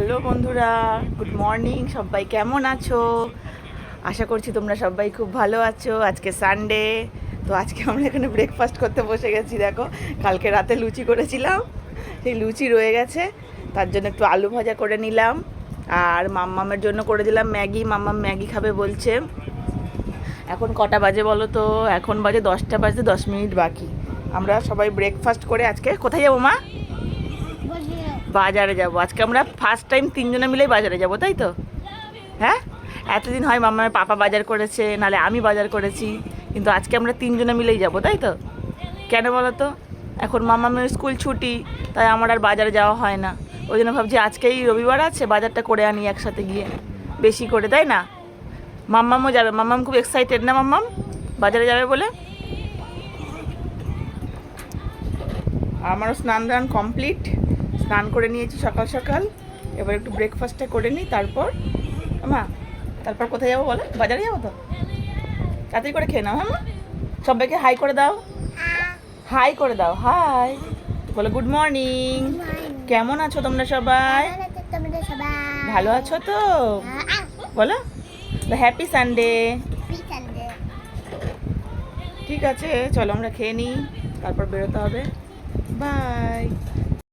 Hello বন্ধুরা good morning সবাই কেমন আছো? আশা করছি তোমরা সবাই খুব ভালো আছো। আজকে সানডে তো আজকে আমরা এখানে ব্রেকফাস্ট করতে বসে গেছি, দেখো। কালকে রাতে লুচি করেছিলাম, সেই লুচি রয়ে গেছে। তার জন্য একটু আলু ভাজা করে নিলাম। আর মাম্মামের জন্য করে দিলাম ম্যাগি, মাম্মাম ম্যাগি খাবে বলছে। এখন কটা বাজে বলো তো? এখন বাজে দশটা বাজতে দশ মিনিট বাকি। আমরা সবাই ব্রেকফাস্ট করে আজকে কোথায় যাব মা? বাজারে যাব। আজকে আমরা ফার্স্ট টাইম তিনজনে মিলেই বাজারে যাব, তাই তো? হ্যাঁ? এতদিন হয় মামার পাপা বাজার করেছে, নালে আমি বাজার করেছি, কিন্তু আজকে আমরা তিনজনে মিলেই যাব, তাই তো? কেন বলো তো এখন মামামের স্কুল ছুটি, তাই আমার আর বাজারে যাওয়া হয় না। ওই জন্য ভাবছি আজকেই রবিবার আছে, বাজারটা করে আনি একসাথে গিয়ে। বেশি করে, তাই না? মাম্মামও যাবে। মাম্মাম খুব এক্সাইটেড না, মাম্মাম? বাজারে যাবে বলে? আমারও স্নান দান কমপ্লিট স্নান করে নিয়েছি সকাল সকাল। এবার একটু ব্রেকফাস্টটা করে নিই, তারপর মা, তারপর কোথায় যাব বলো? বাজারে যাব তো? তাড়াতাড়ি করে খেয়ে নাও হ্যাঁ মা? সবাইকে হাই করে দাও। হাই করে দাও হাই বলো গুড মর্নিং কেমন আছো তোমরা সবাই? ভালো আছো তো? বলো হ্যাপি সানডে ঠিক আছে, চলো আমরা খেয়ে নিই, তারপর বেরোতে হবে। বাই